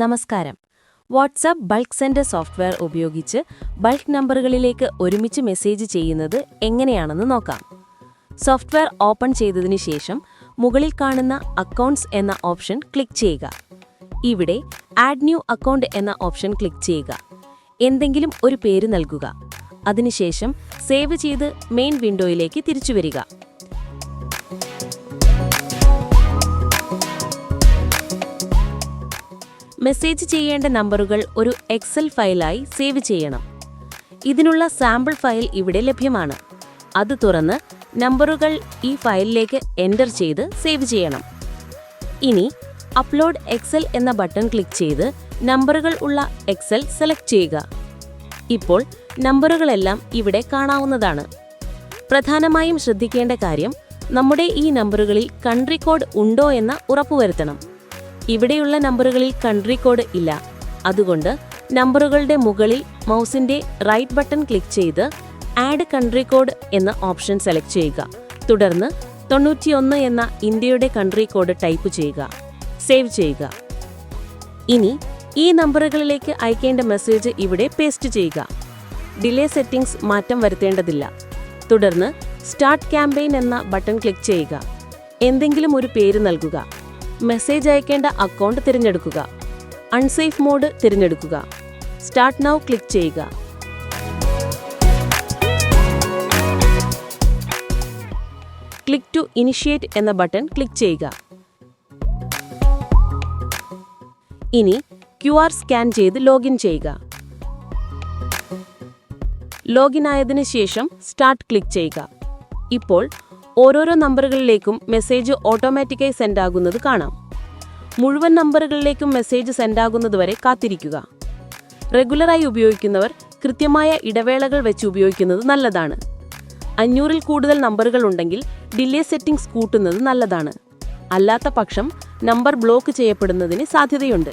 നമസ്കാരം. WhatsApp bulk sender software ഉപയോഗിച്ച് bulk നമ്പറുകളിലേക്ക് ഒരുമിച്ച് മെസ്സേജ് ചെയ്യുന്നത് എങ്ങനെയാണെന്ന് നോക്കാം. സോഫ്റ്റ്വെയർ ഓപ്പൺ ചെയ്തതിനു ശേഷം മുകളിൽ കാണുന്ന അക്കൗണ്ട്സ് എന്ന ഓപ്ഷൻ ക്ലിക്ക് ചെയ്യുക. ഇവിടെ ആഡ് ന്യൂ അക്കൗണ്ട് എന്ന ഓപ്ഷൻ ക്ലിക്ക് ചെയ്യുക. എന്തെങ്കിലും ഒരു പേര് നൽകുക. അതിനുശേഷം സേവ് ചെയ്ത് മെയിൻ വിൻഡോയിലേക്ക് തിരിച്ചു വരിക. മെസ്സേജ് ചെയ്യേണ്ട നമ്പറുകൾ ഒരു എക്സൽ ഫയലായി സേവ് ചെയ്യണം. ഇതിനുള്ള സാമ്പിൾ ഫയൽ ഇവിടെ ലഭ്യമാണ്. അത് തുറന്ന് നമ്പറുകൾ ഈ ഫയലിലേക്ക് എന്റർ ചെയ്ത് സേവ് ചെയ്യണം. ഇനി അപ്ലോഡ് എക്സൽ എന്ന ബട്ടൺ ക്ലിക്ക് ചെയ്ത് നമ്പറുകൾ ഉള്ള എക്സൽ സെലക്ട് ചെയ്യുക. ഇപ്പോൾ നമ്പറുകളെല്ലാം ഇവിടെ കാണാവുന്നതാണ്. പ്രധാനമായും ശ്രദ്ധിക്കേണ്ട കാര്യം നമ്മുടെ ഈ നമ്പറുകളിൽ കൺട്രി കോഡ് ഉണ്ടോ എന്ന് ഉറപ്പുവരുത്തണം. ഇവിടെയുള്ള നമ്പറുകളിൽ കൺട്രി കോഡ് ഇല്ല. അതുകൊണ്ട് നമ്പറുകളുടെ മുകളിൽ മൗസിന്റെ റൈറ്റ് ബട്ടൺ ക്ലിക്ക് ചെയ്ത് ആഡ് കൺട്രി കോഡ് എന്ന ഓപ്ഷൻ സെലക്ട് ചെയ്യുക. തുടർന്ന് തൊണ്ണൂറ്റിയൊന്ന് എന്ന ഇന്ത്യയുടെ കൺട്രി കോഡ് ടൈപ്പ് ചെയ്യുക. സേവ് ചെയ്യുക. ഇനി ഈ നമ്പറുകളിലേക്ക് അയക്കേണ്ട മെസ്സേജ് ഇവിടെ പേസ്റ്റ് ചെയ്യുക. ഡിലേ സെറ്റിംഗ്സ് മാറ്റം വരുത്തേണ്ടതില്ല. തുടർന്ന് സ്റ്റാർട്ട് ക്യാമ്പയിൻ എന്ന ബട്ടൺ ക്ലിക്ക് ചെയ്യുക. എന്തെങ്കിലും ഒരു പേര് നൽകുക. മെസ്സേജ് അയക്കേണ്ട അക്കൗണ്ട് തിരഞ്ഞെടുക്കുക. അൺസേഫ് മോഡ് തിരഞ്ഞെടുക്കുക. സ്റ്റാർട്ട് നൗ ക്ലിക്ക് ചെയ്യുക. ക്ലിക്ക് ടു ഇനിഷ്യേറ്റ് എന്ന ബട്ടൺ ക്ലിക്ക് ചെയ്യുക. ഇനി ക്യു ആർ സ്കാൻ ചെയ്ത് ലോഗിൻ ചെയ്യുക. ലോഗിൻ ആയതിനു ശേഷം സ്റ്റാർട്ട് ക്ലിക്ക് ചെയ്യുക. ഇപ്പോൾ ഓരോരോ നമ്പറുകളിലേക്കും മെസ്സേജ് ഓട്ടോമാറ്റിക്കായി സെൻഡ് ആകുന്നത് കാണാം. മുഴുവൻ നമ്പറുകളിലേക്കും മെസ്സേജ് സെൻഡ് ആകുന്നതുവരെ കാത്തിരിക്കുക. റെഗുലറായി ഉപയോഗിക്കുന്നവർ കൃത്യമായ ഇടവേളകൾ വെച്ച് ഉപയോഗിക്കുന്നത് നല്ലതാണ്. അഞ്ഞൂറിൽ കൂടുതൽ നമ്പറുകൾ ഉണ്ടെങ്കിൽ ഡിലേ സെറ്റിംഗ്സ് കൂട്ടുന്നത് നല്ലതാണ്. അല്ലാത്ത പക്ഷം നമ്പർ ബ്ലോക്ക് ചെയ്യപ്പെടുന്നതിന് സാധ്യതയുണ്ട്.